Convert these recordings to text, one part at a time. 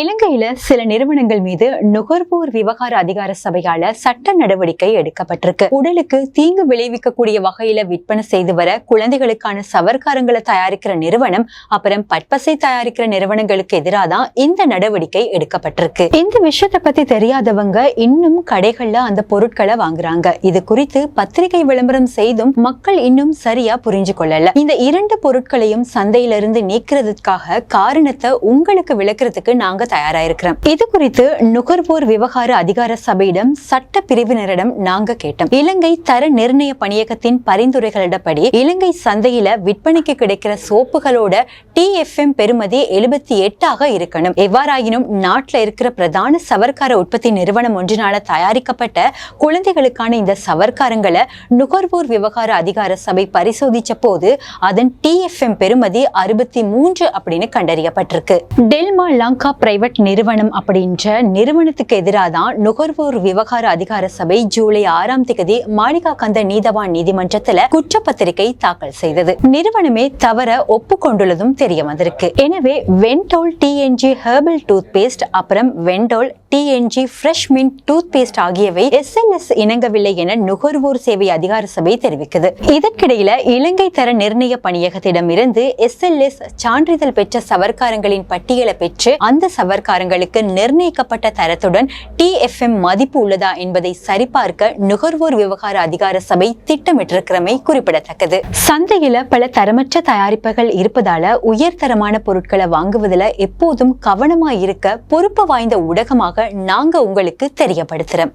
இலங்கையில சில நிறுவனங்கள் மீது நுகர்வோர் விவகார அதிகார சபையால சட்ட நடவடிக்கை எடுக்கப்பட்டிருக்கு. உடலுக்கு தீங்கு விளைவிக்கக்கூடிய வகையில விற்பனை செய்து வர குழந்தைகளுக்கான சவர்க்காரங்களை தயாரிக்கிற நிறுவனம் அப்புறம் பட்பசை தயாரிக்கிற நிறுவனங்களுக்கு எதிராக தான் இந்த நடவடிக்கை எடுக்கப்பட்டிருக்கு. இந்த விஷயத்தை பத்தி தெரியாதவங்க இன்னும் கடைகள்ல அந்த பொருட்களை வாங்குறாங்க. இது குறித்து பத்திரிகை விளம்பரம் செய்தும் மக்கள் இன்னும் சரியா புரிஞ்சு கொள்ளல. இந்த இரண்டு பொருட்களையும் சந்தையிலிருந்து நீக்கிறதுக்காக காரணத்தை உங்களுக்கு விளக்குறதுக்கு நாங்க தயாராயிருக்கிறோம். இது குறித்து நுகர்வோர் விவகார அதிகார சபையிடம் சட்ட பிரிவினரிடம் நாங்க கேட்டோம். இலங்கை தர நிர்ணய பணியகத்தின் பரிந்துரைகளிடப்படி இலங்கை சந்தையில விற்பனைக்கு கிடைக்கிற சோப்புகளோட டிஎஃப்எம் பெறுமதி எழுபத்தி எட்டாக இருக்கணும். எவ்வாறாயினும் நாட்டில் இருக்கிற பிரதான சவர்க்கார உற்பத்தி நிறுவனம் ஒன்றினால தயாரிக்கப்பட்ட குழந்தைகளுக்கான இந்த சவர்க்காரங்களை நுகர்வோர் விவகார அதிகார சபை பரிசோதிச்ச போது அதன் டிஎஃப்எம் பெறுமதி அறுபத்தி மூன்று அப்படின்னு கண்டறியப்பட்டிருக்கு. டெல்மா லங்கா பிரைவேட் நிறுவனம் அப்படின்ற நிறுவனத்துக்கு எதிராக தான் நுகர்வோர் விவகார அதிகார சபை ஜூலை ஆறாம் தேதி மாளிகா கந்த நீதவான் நீதிமன்றத்துல குற்றப்பத்திரிகை தாக்கல் செய்தது. நிறுவனமே தவற ஒப்புக்கொண்டுள்ளதும் தெரிய வந்திருக்கு. எனவே வென்டோல் டிஎன்ஜி ஹெர்பல் டூத் பேஸ்ட் அப்புறம் Ventol TNG fresh mint toothpaste ஆகியவை எஸ்என்எஸ் இணங்கவில்லை என நுகர்வோர் சேவை அதிகார சபை தெரிவிக்குது. இதற்கிடையில இலங்கை தர நிர்ணய பணியகத்திடமிருந்து எஸ்எல்எஸ் சான்றிதழ் பெற்ற சவர்க்காரங்களின் பட்டியலை பெற்று அந்த சவர்க்காரங்களுக்கு நிர்ணயிக்கப்பட்ட தரத்துடன் டிஎஃப்எம் மதிப்பு உள்ளதா என்பதை சரிபார்க்க நுகர்வோர் விவகார அதிகார சபை திட்டமிட்டிருக்கிறமை குறிப்பிடத்தக்கது. சந்தையில பல தரமற்ற தயாரிப்புகள் இருப்பதால உயர்தரமான பொருட்களை வாங்குவதில் எப்போதும் கவனமா இருக்க பொறுப்பு வாய்ந்த ஊடகமாக நாங்க உங்களுக்கு தெரியப்படுத்துறோம்.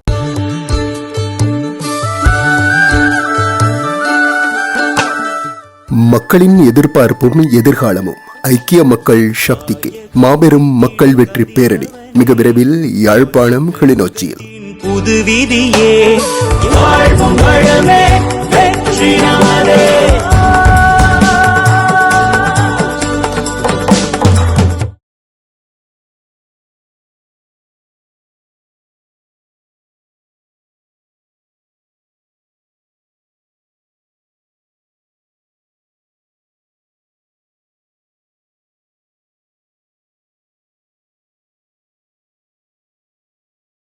மக்களின் எதிர்பார்ப்பும் எதிர்காலமும் ஐக்கிய மக்கள் சக்திக்கு மாபெரும் மக்கள் வெற்றி பேரணி. மிக விரைவில் யாழ்ப்பாணம் கிளிநொச்சியில். புது